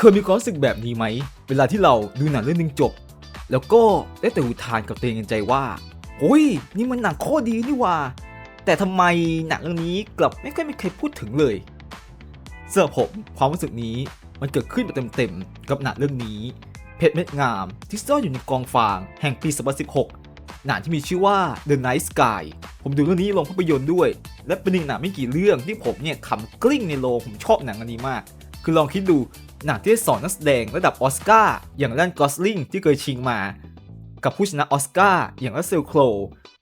เคยมีความรู้สึกแบบนี้ไหม เวลาที่เราดูหนังเรื่องหนึงจบ แล้วก็ได้แต่อุทานกับตัวเองในใจว่าโอ้ย นี่มันหนังโคตรดีนี่ว่า แต่ทำไมหนังเรื่องนี้กลับไม่ค่อยมีใครพูดถึงเลยเสำหรับผมความรู้สึกนี้มันเกิดขึ้นแบบเต็มๆกับหนังเรื่องนี้ เพชรเม็ดงามที่ซ่อนอยู่ในกองฟางแห่งปี2016 หนังที่มีชื่อว่า The Night Sky ผมดูเรื่องนี้ลงภาพยนตร์ด้วย และเป็นหนึ่งหนังไม่กี่เรื่องที่ผมเนี่ยขำกลิ้งในโรงผมชอบหนังอันนี้มาก คือลองคิดดู หนังที่ได้สอนนักแสดงระดับออสการ์อย่างแรนกอสลิงที่เคยชิงมา กับผู้ชนะออสการ์อย่างรัสเซลโคร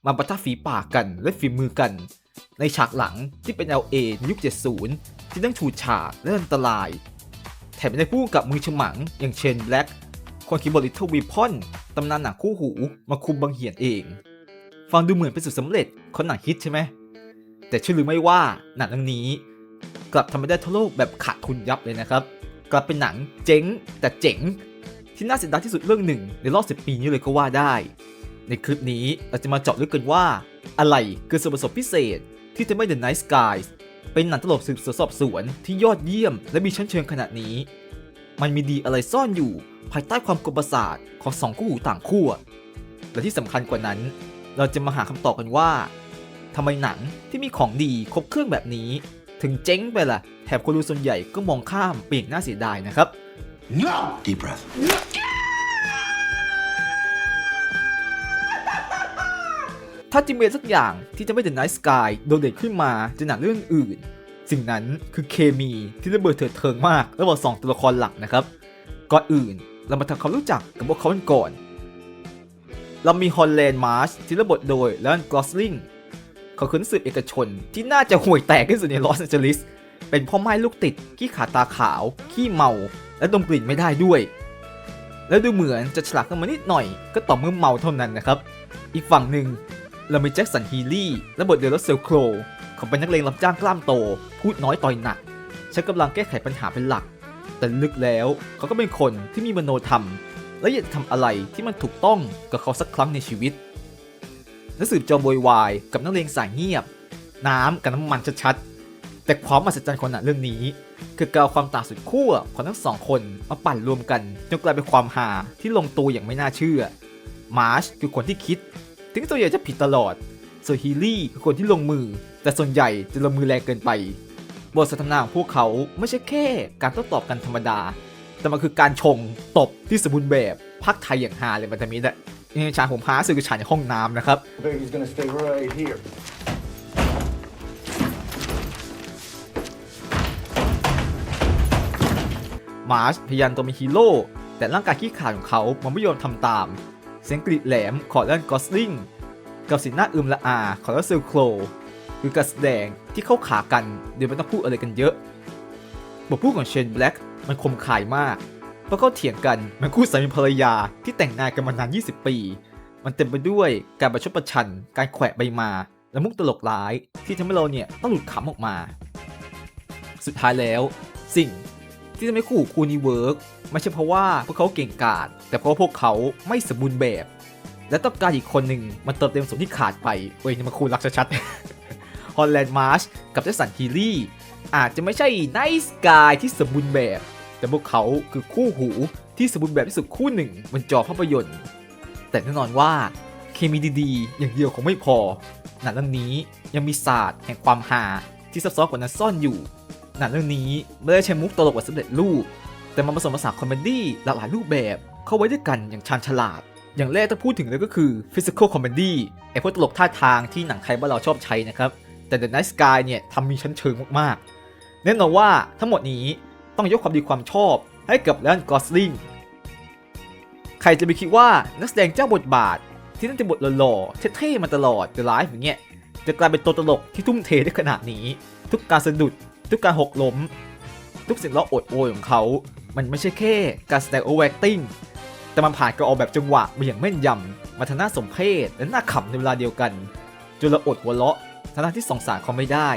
มาปะทะฝีปากกันและฝีมือกัน ในฉากหลังที่เป็น LA ในยุค 70 ที่ต้องฉูดฉาดและอันตราย แถมยังได้ผู้กับมือฉมังอย่างเชนแบล็กคนเขียนบทลิทเทิลวีพอนตำนานหนังคู่หูมาคุมบังเหียนเอง ฟังดูเหมือนเป็นสุดสำเร็จคนหนังฮิตใช่ไหมแต่เชื่อหรือไม่ว่าหนังเรื่องนี้ กลับทำไม่ได้ทั่วโลกแบบขาดทุนยับเลยนะครับ กลับเป็นหนังเจ๋งแต่เจ๋ง ที่น่าเสียดายที่สุดเรื่องหนึ่งในรอบ 10 ปีนี้เลยก็ว่าได้ ในคลิปนี้เราจะมาเจาะลึกกันว่า อะไรคือส่วนผสมพิเศษที่ทำให้ The Night Skies เป็นหนังตลกสืบสวนสอบสวนที่ยอดเยี่ยมและมีชั้นเชิงขนาดนี้ มันมีดีอะไรซ่อนอยู่ภายใต้ความกลประสาทของสองคู่หูต่างขั้วและที่สำคัญกว่านั้น เราจะมาหาคำตอบกันว่าทำไมหนังที่มีของดีครบเครื่องแบบนี้ ถึงเจ๊งไปล่ะ แถมคนดูส่วนใหญ่ก็มองข้ามเปียกน่าเสียดายนะครับ No! Deep breath. ถ้าจะมีอะไรสักอย่างที่จะไม่ The Night Sky โดดเด่นขึ้นมาจากหนังเรื่องอื่น สิ่งนั้นคือเคมีที่ระเบิดเถิดเทิงมากระหว่างสองตัวละครหลักนะครับ ก่อนอื่นเรามาทำความรู้จักกับพวกเขากันก่อน เรามีฮอลแลนด์มาร์ชที่รับบทโดยแลนกลอสลิงเขาคือนักสืบเอกชน ที่น่าจะห่วยแตกที่สุดในลอสแอนเจลิส เป็นพ่อไม้ลูกติดขี้ขาตาขาว ขี้เมา และดมกลิ่นไม่ได้ด้วย และดูเหมือนจะฉลาดขึ้นมานิดหน่อย ก็ต่อเมื่อเมาเท่านั้นนะครับ อีกฝั่งหนึ่งเรามีแจ็คสันฮีลี่และบทเดลเซลโครเขาเป็นนักเลงรับจ้างกล้ามโต พูดน้อยต่อยหนักใช้กำลังแก้ไขปัญหาเป็นหลัก แต่ลึกแล้วเขาก็เป็นคนที่มีมโนธรรม และอยากจะทำอะไรที่มันถูกต้องกับเขาสักครั้งในชีวิต นักสืบจอมโวยวายกับนักเลงสายเงียบ น้ำกับน้ำมันชัดๆ แต่ความมหัศจรรย์ของหนังเรื่องนี้ คือการเอาความต่างสุดขั้วของทั้งสองคนมาปั่นรวมกันจนกลายเป็นความฮาที่ลงตัวอย่างไม่น่าเชื่อ มาร์ชคือคนที่คิด ถึงตัวใหญ่จะผิดตลอดส่วนฮีลี่คือคนที่ลงมือ แต่ส่วนใหญ่จะลงมือแรงเกินไป บทสนทนาของพวกเขาไม่ใช่แค่การโต้ตอบกันธรรมดา แต่มันคือการชงตบที่สมบูรณ์แบบพักไทยอย่างฮาเลยมันจะมีแต่ในฉากผมฮาสื่อคือฉากในห้องน้ำนะครับ Baby's gonna stay right here. มาร์ชพยายามตัวเป็นฮีโร่แต่ร่างกายขี้ขลาดของเขามันไม่ยอมทำตาม เสียงกรีดแหลมของแลนกอสลิงกับสีหน้าอึมละอาของรัสเซลโครคือการแสดงที่เข้าขากันโดยไม่ต้องพูดอะไรกันเยอะบทพูดของเชนแบล็กมันคมขายมาก เพราะเขาเถียงกันเหมันคู่สามีภรรยาที่แต่งงานกันมานาน 20 ปี มันเต็มไปด้วยการประชดประชัน การแขวะใบมา และมุกตลกร้ายที่ทำให้เราเนี่ยต้องหลุดขำออกมา สุดท้ายแล้ว สิ่งที่ทำให้คู่คู่นี้เวิร์กไม่ใช่เพราะว่าพวกเขาเก่งกาจแต่เพราะพวกเขาไม่สมบูรณ์แบบ และต้องการอีกคนหนึ่งมันเติมเต็มส่วนที่ขาดไปเอ้ยนี่มันคู่รักชัดๆฮอลแลนด์มาร์ชกับเจสันฮีลี่อาจจะไม่ใช่ไนส์กายที่สมบูรณ์แบบ แต่พวกเขาคือคู่หูที่สมบูรณ์แบบที่สุดคู่หนึ่งบนจอภาพยนตร์ แต่แน่นอนว่าเคมีดีๆ อย่างเดียวคงไม่พอ หนังเรื่องนี้ยังมีศาสตร์แห่งความฮาที่ซับซ้อนกว่านั้นซ่อนอยู่ หนังเรื่องนี้ไม่ได้ใช้มุกตลกแบบสำเร็จรูป แต่มันผสมผสานคอมเมดี้หลากหลายรูปแบบเข้าไว้ด้วยกันอย่างชาญฉลาด อย่างแรกถ้าพูดถึงเลยก็คือ physical comedy ไอ้พวกตลกท่าทางที่หนังไทยบ้านเราชอบใช้นะครับ แต่ The Night Sky เนี่ยทำมีชั้นเชิงมากๆแน่นอนว่าทั้งหมดนี้ ต้องยกความดีความชอบให้กับแลนกอสลิงใครจะไปคิดว่านักแสดงเจ้าบทบาท ที่นั่นจะบทหล่อๆเท่ๆมาตลอดจะไลฟ์อย่างเงี้ยจะกลายเป็นตัวตลกที่ทุ่มเทได้ขนาดนี้ ทุกการสะดุด ทุกการหกล้ม ทุกสิ่งล้อโอดโอยของเขา มันไม่ใช่แค่การแสดงโอเวอร์ติ้งแต่มันผ่านการออกแบบจังหวะมาอย่างแม่นยำมาทางหน้าสมเพชและน่าขำในเวลาเดียวกันจนเราอดหัวเราะทางที่สองสารเขาไม่ได้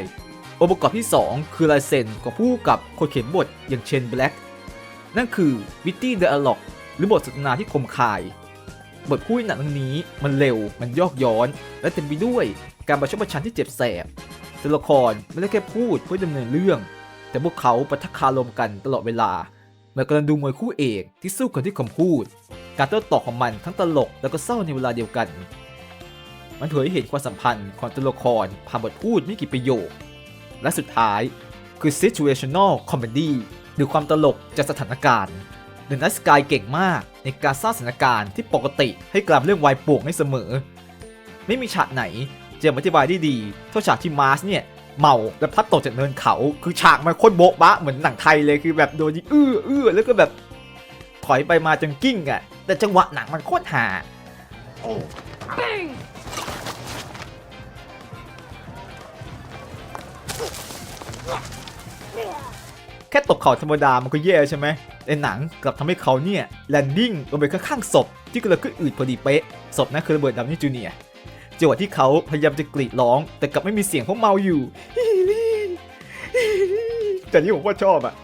องค์ประกอบที่ 2 คือลายเซ็นของผู้กับคนเขียนบทอย่างเชนแบล็กนั่นคือวิตตี้เดอะล็อกหรือบทสนทนาที่คมคาย บทพูดในหนังเรื่องนี้มันเร็วมันยอกย้อน และเต็มไปด้วยการประชดประชันที่เจ็บแสบตัวละครไม่ได้แค่พูดเพื่อดำเนินเรื่อง แต่พวกเขาประทะคารมกันตลอดเวลาเหมือนกำลังดูมวยคู่เอกที่สู้กันที่คำพูด การโต้ตอบของมันทั้งตลกแล้วก็เศร้าในเวลาเดียวกัน มันเผยให้เห็นความสัมพันธ์ของตัวละครผ่านบทพูดไม่กี่ประโยค และสุดท้าย คือ situational comedy หรือความตลกจากสถานการณ์เดอะนัสกายเก่งมากในการสร้างสถานการณ์ที่ปกติให้กลายเป็นเรื่องวายป่วงให้เสมอ ไม่มีฉากไหนจะอธิบายได้ดี เท่าฉากที่มาร์สเนี่ยเมาและพลัดตกจากเนินเขา คือฉากมันโคตรโบ๊ะบะเหมือนหนังไทยเลยคือแบบโดนยิงอื้ออื้อแล้วก็แบบถอยไปมาจนกิ้งอะ่ะ แต่จังหวะหนังมันโคตรหา แค่ตกเขาธรรมดามันก็แย่ใช่ไหมแต่หนังกลับทำให้เขาเนี่ยแลนดิ้งลงไปข้างๆศพที่กำลังขึ้นอืดพอดีเป๊ะศพนั้นคือระเบิดดาวนี่จูเนียร์จังหวะที่เขาพยายามจะกรีดร้อง แต่กลับไม่มีเสียงเพราะเมาอยู่แต่นี่ผมว่าชอบอะ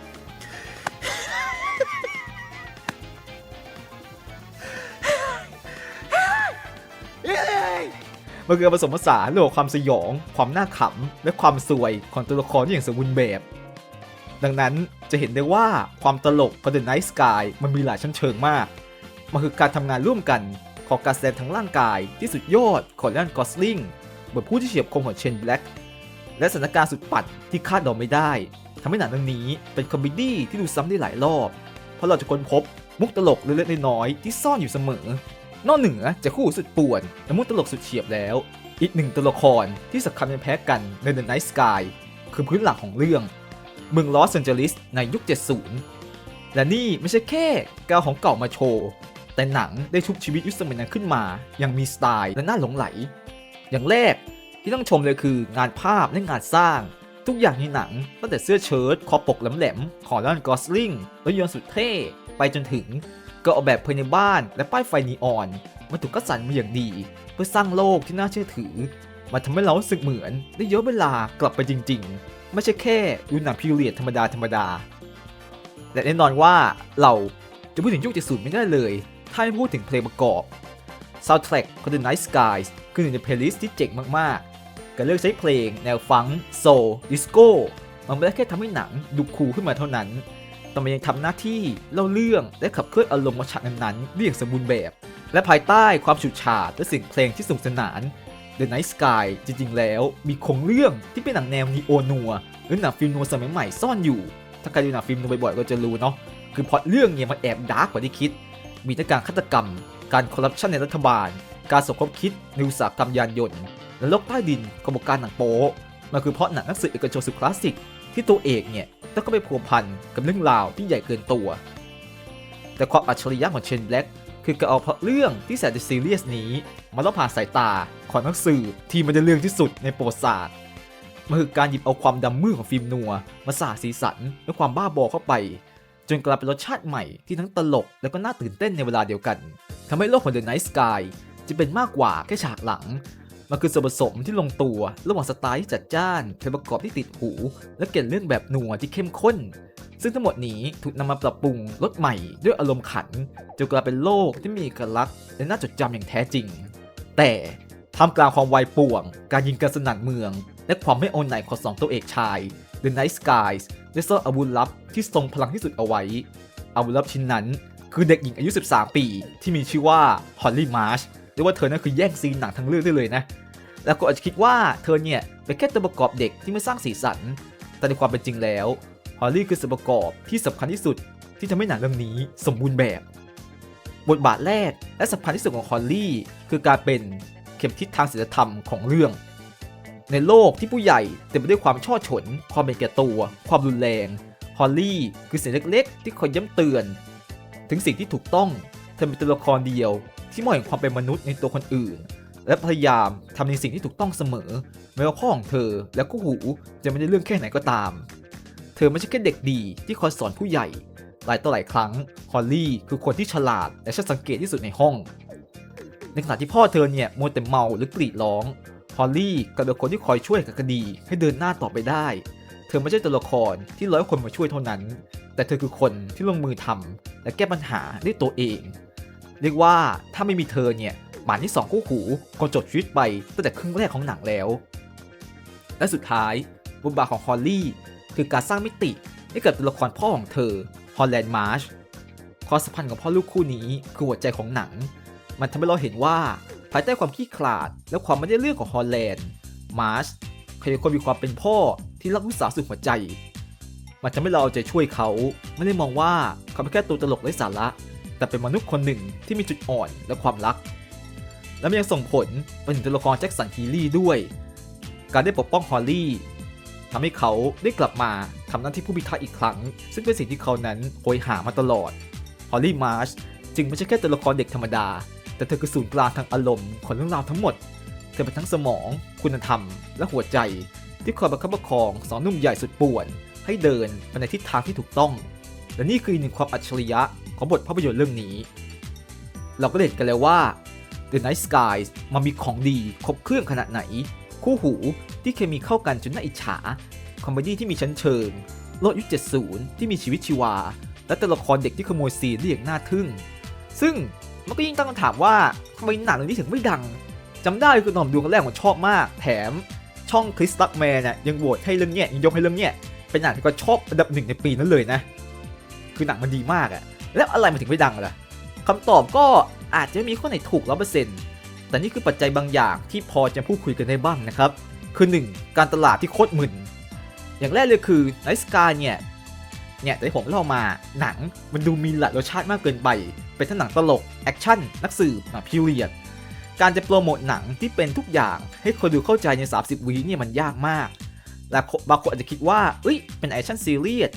มันคือผสมผสานระหว่างความสยอง ความน่าขำ และความสวยของตัวละครอย่างสมบูรณ์แบบ ดังนั้นจะเห็นได้ว่าความตลกของ The Night Sky มันมีหลายชั้นเชิงมาก มันคือการทำงานร่วมกันของการแสดงทั้งร่างกายที่สุดยอดของแลนกอสลิงบทพูดที่เฉียบคมของเชนแบล็กและสถานการณ์สุดปัดที่คาดเดาไม่ได้ทำให้หนังเรื่องนี้เป็นคอมเมดี้ที่ดูซ้ำได้หลายรอบ เพราะเราจะค้นพบมุกตลกเล็กๆน้อยๆที่ซ่อนอยู่เสมอ นอกเหนือจากคู่สุดป่วนและมุกตลกสุดเฉียบแล้ว อีกหนึ่งตัวละครที่สำคัญไม่แพ้กันใน The Night Sky คือพื้นหลักของเรื่อง เมืองลอสแอนเจลิสในยุค 70 และนี่ไม่ใช่แค่กาวของเก่ามาโชว์ แต่หนังได้ชุบชีวิตยุคสมัยนั้นขึ้นมาย่างมีสไตล์และน่าหลงไหล อย่างแรกที่ต้องชมเลยคืองานภาพและงานสร้าง ทุกอย่างในหนังตั้งแต่เสื้อเชิ้ตคอปกแหลมๆของลอนกอสลิงรถยนต์สุดเท่ ไปจนถึงก็ออกแบบภายในบ้านและป้ายไฟนีออนมันถูกคัดสรรมาอย่างดี เพื่อสร้างโลกที่น่าเชื่อถือ มันทำให้เราสึกเหมือนได้ย้อนเวลากลับไปจริง ๆ ไม่ใช่แค่ดูหนังพิเรียดธรรมดาธรรมดา และแน่นอนว่าเราจะพูดถึงยุค70ไม่ได้เลย ถ้าไม่พูดถึงเพลงประกอบ Soundtrack ของ The Night Skies คือหนึ่งในเพลย์ลิสต์ที่เจ๋งมากๆ การเลือกใช้เพลงแนวฟังโซลดิสโก้ มันไม่ได้แค่ทำให้หนังดูคูลขึ้นมาเท่านั้น แต่มันยังทำหน้าที่เล่าเรื่องและขับเคลื่อนอารมณ์ฉากนั้นๆได้อย่างสมบูรณ์แบบ และภายใต้ความฉูดฉาดและเสียงเพลงที่สนุกสนาน The Night Sky จริงๆ แล้วมีโครงเรื่องที่เป็นหนังแนวนีโอนัวหรือหนังฟิล์มนัวสมัยใหม่ซ่อนอยู่ ถ้าใครดูหนังฟิล์มนัวบ่อยๆก็จะรู้เนาะคือพอเรื่องเนี่ยมันแอบดาร์กกว่าที่คิด มีทั้งการฆาตกรรม การคอร์รัปชันในรัฐบาล การสมคบคิดในอุตสาหกรรมยานยนต์และโลกใต้ดินกระบวนการหนังโป๊มันคือเพราะหนังนังสือเอกชนสุดคลาสสิกที่ตัวเอกเนี่ยต้องก็ไปพัวพันกับเรื่องราวที่ใหญ่เกินตัว แต่ความอัจฉริยะของเชนแบล็กคือการเอาเพราะเรื่องที่แสนจะซีเรียสนี้มาล่อผ่านสายตา ของนักสื่อที่มันจะเรื่องที่สุดในประวัติศาสตร์มันคือการหยิบเอาความดำมืดของฟิล์มนัวมาสาดสีสันและความบ้าบอเข้าไป จนกลายเป็นรสชาติใหม่ที่ทั้งตลกและก็น่าตื่นเต้นในเวลาเดียวกันทำให้โลกของ The Night Sky จะเป็นมากกว่าแค่ฉากหลัง มันคือส่วนผสมที่ลงตัว ระหว่างสไตล์ที่จัดจ้านเพลงประกอบที่ติดหู และเกล็ดเรื่องแบบนัวที่เข้มข้น ซึ่งทั้งหมดนี้ถูกนำมาปรับปรุงลดใหม่ด้วยอารมณ์ขันจนกลายเป็นโลกที่มีเอกลักษณ์และน่าจดจำอย่างแท้จริง แต่ ท่ามกลางความวายป่วง การยิงกันสนั่นเมือง และความไม่โอนไหนของสองตัวเอกชาย The Night Skies ได้ซ่อนอาวุธลับที่ทรงพลังที่สุดเอาไว้ อาวุธลับชิ้นนั้นคือเด็กหญิงอายุ 13 ปี ที่มีชื่อว่าฮอลลี่มาร์ชเรียกว่าเธอนั้นคือแย่งซีนหนังทั้งเรื่องได้เลยนะ แล้วก็อาจจะคิดว่าเธอเนี่ยเป็นแค่ตัวประกอบเด็กที่ไม่สร้างสีสัน แต่ในความเป็นจริงแล้วฮอลลี่คือส่วนประกอบที่สำคัญที่สุดที่ทำให้หนังเรื่องนี้สมบูรณ์แบบ บทบาทแรกและสำคัญที่สุดของฮอลลี่คือการเป็น เข็มทิศทางศีลธรรมของเรื่อง ในโลกที่ผู้ใหญ่เต็มไปด้วยความช่อฉน ความเป็นแก่ตัว ความรุนแรง ฮอลลี่คือเสียงเล็กๆ ที่คอยย้ำเตือน ถึงสิ่งที่ถูกต้องเธอเป็นตัวละครเดียว ที่มองเห็นความเป็นมนุษย์ในตัวคนอื่น และพยายามทำในสิ่งที่ถูกต้องเสมอไม่ว่าพ่อของเธอและคู่หูจะไม่ได้เรื่องแค่ไหนก็ตาม เธอไม่ใช่แค่เด็กดีที่คอยสอนผู้ใหญ่หลายต่อหลายครั้ง ฮอลลี่คือคนที่ฉลาดและช่างสังเกตที่สุดในห้อง ในขณะที่พ่อเธอเนี่ยมัวแต่เมาหรือกรีดร้อง ฮอลลี่กลายเป็นคนที่คอยช่วยกับคดีให้เดินหน้าต่อไปได้ เธอไม่ใช่ตัวละครที่ร้อยคนมาช่วยเท่านั้น แต่เธอคือคนที่ลงมือทำและแก้ปัญหาด้วยตัวเอง เรียกว่าถ้าไม่มีเธอเนี่ยหมานที่สองคู่หูคงจบชีวิตไปตั้งแต่ครึ่งแรกของหนังแล้ว และสุดท้ายบทบาทของฮอลลี่คือการสร้างมิติให้กับตัวละครพ่อของเธอ ฮอลแลนด์มาร์ชความสัมพันธ์ของพ่อลูกคู่นี้คือหัวใจของหนัง มันทำให้เราเห็นว่าภายใต้ความขี้ขลาด และความไม่ได้เรื่องของฮอลแลนด์มาร์ชเขายังคงมีความเป็นพ่อที่รักลูกสาวสุดหัวใจ มันทำให้เราเอาใจช่วยเขา ไม่ได้มองว่าเขาเป็นแค่ตัวตลกไร้สาระ แต่เป็นมนุษย์คนหนึ่งที่มีจุดอ่อนและความรัก และมันยังส่งผลไปถึงตัวละครแจ็คสันฮีลี่ด้วย การได้ปกป้องฮอลลี่ทำให้เขาได้กลับมาทำหน้าที่ผู้พิทักษ์อีกครั้ง ซึ่งเป็นสิ่งที่เขานั้นโหยหามาตลอดฮอลลี่มาร์ชจึงไม่ใช่แค่ตัวละครเด็กธรรมดา แต่เธอคือศูนย์กลางทางอารมณ์ของเรื่องราวทั้งหมด เธอเป็นทั้งสมอง คุณธรรม และหัวใจ ที่คอยประคับประคองสองนุ่มใหญ่สุดป่วน ให้เดินไปในทิศทางที่ถูกต้อง และนี่คือหนึ่งความอัจฉริยะของบทภาพยนตร์เรื่องนี้ เราก็ได้เห็นกันแล้วว่า The Night Skies มันมีของดีครบเครื่องขนาดไหน คู่หูที่เคมีเข้ากันจนน่าอิจฉา คอมเมดี้ที่มีชั้นเชิงโลกยุค70 ที่มีชีวิตชีวา และตัวละครเด็กที่ขโมยซีนได้อย่างน่าทึ่ง ซึ่ง มันก็ยิ่งตั้งคำถามว่าทำไมหนังเรื่องนี้ถึงไม่ดังจำได้คือตอนผมดูครั้งแรกผมชอบมาก แถมช่องคริสตักแมนเนี่ยยังโหวตให้เรื่องเนี้ยยังยกให้เรื่องเนี้ยเป็นหนังที่ก็ชอบอันดับหนึ่งในปีนั้นเลยนะ คือหนังมันดีมากอะแล้วอะไรมันถึงไม่ดังล่ะคำตอบก็อาจจะไม่มีข้อไหนถูกร้อเปอร์เซ็นต์แต่นี่คือปัจจัยบางอย่างที่พอจะพูดคุยกันได้บ้างนะครับ คือ 1. การตลาดที่โคตรมึนอย่างแรกเลยคือไนสกาเนี่ย เนี่ยแต่ผมเล่ามาหนังมันดูมีหลายรสชาติมากเกินไป เป็นทั้งหนังตลก แอคชั่น นักสืบหนังพิเรียด การจะโปรโมทหนังที่เป็นทุกอย่างให้คนดูเข้าใจใน 30วิเนี่ยมันยากมากและบางคนอาจจะคิดว่าเอ้ยเป็นแอคชั่นซีรียส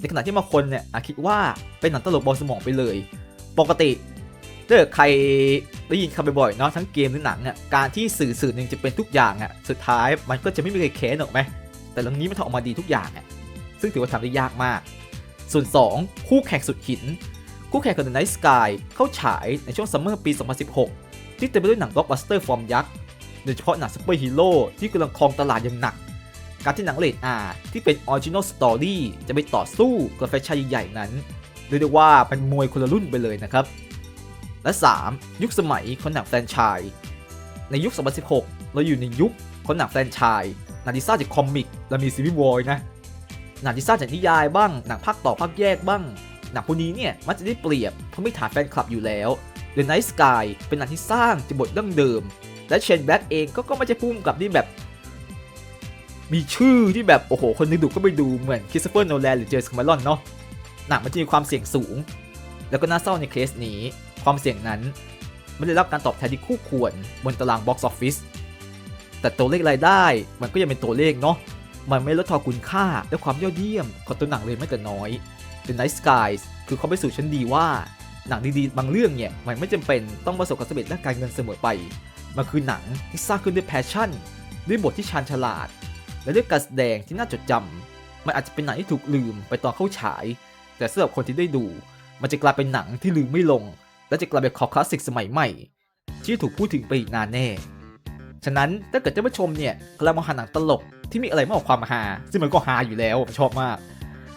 ในขณะที่บางคนเนี่ยอาจคิดว่าเป็นหนังตลกบอลสมองไปเลย ปกติถ้าใครได้ยินคำบ่อยๆเนาะทั้งเกมหรือหนังเนี่ยการที่สื่อสื่อหนึ่งจะเป็นทุกอย่างอะสุดท้ายมันก็จะไม่มีใครแค้นหรอกไหมแต่เรื่องนี้มันทำออกมาดีทุกอย่างอะซึ่งถือว่าทำได้ยากมาก ส่วน 2 คู่แข่งสุดหิน คู่แข่งของ The Night Sky เข้าฉายในช่วงซัมเมอร์ปี 2016 ที่เต็มไปด้วยหนังบล็อกบัสเตอร์ฟอร์มยักษ์ โดยเฉพาะหนังซูเปอร์ฮีโร่ที่กำลังครองตลาดอย่างหนัก การที่หนังเลดอาที่เป็นออริจินอลสตอรี่จะไปต่อสู้กับแฟรนไชส์ใหญ่ๆนั้นเรียกได้ว่าเป็นมวยคนละรุ่นไปเลยนะครับ และ 3. ยุคสมัยของหนังแฟรนไชส์ในยุค 2016 เราอยู่ในยุคของหนังแฟรนไชส์นังที่าจากคอมิกและมีซีรีส์วอยนะ หนังที่สร้างจากนิยายบ้าง หนังภาคต่อภาคแยกบ้าง หนังพวกนี้เนี่ยมันจะได้เปรียบเพราะไม่ฐานแฟนคลับอยู่แล้ว The Night Sky เป็นหนังที่สร้างจากบทดั้งเดิม และเชนแบ็กเองก็ก็ไม่ใช่พุ่มกับที่แบบ มีชื่อที่แบบโอ้โหคนนึกดูก็ไปดูเหมือนคริสโตเฟอร์โนแลนหรือเจมส์คาเมรอนเนาะหนังมันจะมีความเสี่ยงสูง แล้วก็น่าเศร้าในเคสนี้ ความเสี่ยงนั้นไม่ได้รับการตอบแทนที่คู่ควรบนตารางบ็อกซ์ออฟฟิศแต่ตัวเลขรายได้มันก็ยังเป็นตัวเลขเนาะ มันไม่ลดทอนคุณค่าและความยอดเยี่ยมของตัวหนังเลยแม้แต่น้อย The Night Skies คือเขาไปสู่ชั้นดีว่า หนังดีๆ บางเรื่องเนี่ย มันไม่จำเป็นต้องประสบความสำเร็จด้านการเงินเสมอไป มันคือหนังที่สร้างขึ้นด้วยแพชชั่น ด้วยบทที่ชาญฉลาด และด้วยการแสดงที่น่าจดจำมันอาจจะเป็นหนังที่ถูกลืมไปตอนเข้าฉาย แต่สำหรับคนที่ได้ดู มันจะกลายเป็นหนังที่ลืมไม่ลง และจะกลายเป็นคอคลาสสิกสมัยใหม่ ที่ถูกพูดถึงไปอีกนานแน่ ฉะนั้นถ้าเกิดท่านผู้ชมเนี่ยกำลังมองหาหนังตลก ที่มีอะไรมากกว่าความฮาซึ่งมันก็ฮาอยู่แล้วผมชอบมาก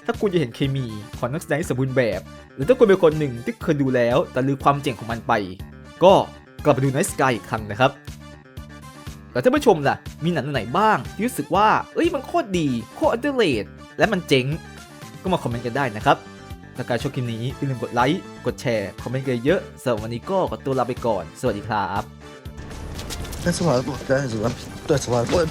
ถ้าคุณจะเห็นเคมีของนักแสดงที่สมบูรณ์แบบ หรือถ้าคุณเป็นคนหนึ่งที่เคยดูแล้ว แต่ลืมความเจ๋งของมันไป ก็กลับไปดู Night Sky อีกครั้งนะครับแต่ท่านผู้ชมล่ะ มีหนังไหนบ้างที่รู้สึกว่า เอ้ยมันโคตรดีโคตรอันเดอร์เลดและมันเจ๋ง ก็มาคอมเมนต์กันได้นะครับถ้าการชอบคลิปนี้อย่าลืมกดไลค์ กดแชร์ คอมเมนต์กันเยอะสำหรับวันนี้ก็ขอตัวลาไปก่อน สวัสดีครับ That's a lot of blood. That is a lot. That's a lot of blood.